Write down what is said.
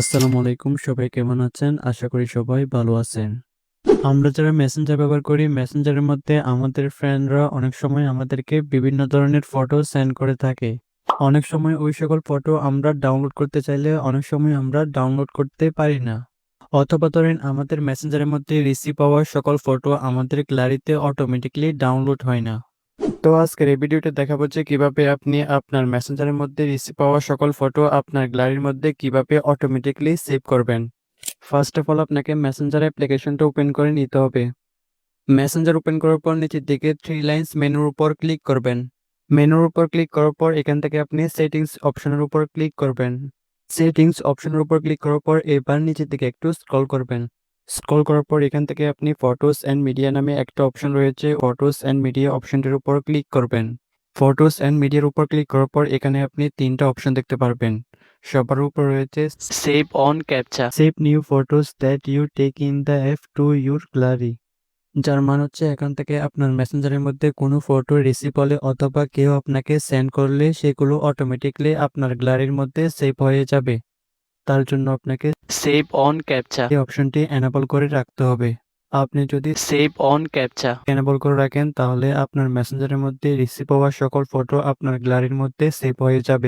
আসসালামু আলাইকুম, সবাই কেমন আছেন? আশা করি সবাই ভালো আছেন। আমরা যারা মেসেঞ্জার ব্যবহার করি মেসেঞ্জারের মধ্যে আমাদের ফ্রেন্ডরা অনেক সময় আমাদেরকে বিভিন্ন ধরনের ফটো সেন্ড করে থাকে। অনেক সময় ওই সকল ফটো আমরা ডাউনলোড করতে চাইলে অনেক সময় আমরা ডাউনলোড করতে পারি না। অথবা ধরেন আমাদের মেসেঞ্জারের মধ্যে রিসিভ হওয়া সকল ফটো আমাদের গ্যালারিতে অটোমেটিকলি ডাউনলোড হয় না। তো আজকের এই ভিডিওতে দেখাবো যে কীভাবে আপনি আপনার মেসেঞ্জারের মধ্যে রিসিভ পাওয়া সকল ফটো আপনার গ্যালারির মধ্যে কীভাবে অটোমেটিকলি সেভ করবেন। ফার্স্ট অফ অল আপনাকে মেসেঞ্জার অ্যাপ্লিকেশনটা ওপেন করে নিতে হবে। মেসেঞ্জার ওপেন করার পর নিচের দিকে থ্রি লাইন্স মেনুর উপর ক্লিক করবেন। মেনুর উপর ক্লিক করার পর এখান থেকে আপনি সেটিংস অপশনের উপর ক্লিক করবেন। সেটিংস অপশনের উপর ক্লিক করার পর এবার নিচের দিকে একটু স্ক্রল করবেন। স্ক্রল করার পর এখান থেকে আপনি ফটোস অ্যান্ড মিডিয়া নামে একটা অপশন রয়েছে। ফটোস অ্যান্ড মিডিয়া অপশনটির উপর ক্লিক করবেন। ফটোস অ্যান্ড মিডিয়ার উপর ক্লিক করার পর এখানে আপনি তিনটা অপশন দেখতে পারবেন। সবার উপর রয়েছে save on capture save new photos that you take in the app to your gallery যার মানে হচ্ছে এখান থেকে আপনার মেসেঞ্জারের মধ্যে কোনো ফটো রিসিভ হলে অথবা কেউ আপনাকে সেন্ড করলে সেগুলো অটোমেটিকলি আপনার গ্যালারির মধ্যে সেভ হয়ে যাবে। তার জন্য আপনাকে সেভ অন ক্যাপচা এই অপশনটি এনাবল করে রাখতে হবে। আপনি যদি সেভ অন ক্যাপচা এনাবল করে রাখেন তাহলে আপনার মেসেঞ্জারের মধ্যে রিসিভ হওয়া সকল ফটো আপনার গ্যালারির মধ্যে সেভ হয়ে যাবে।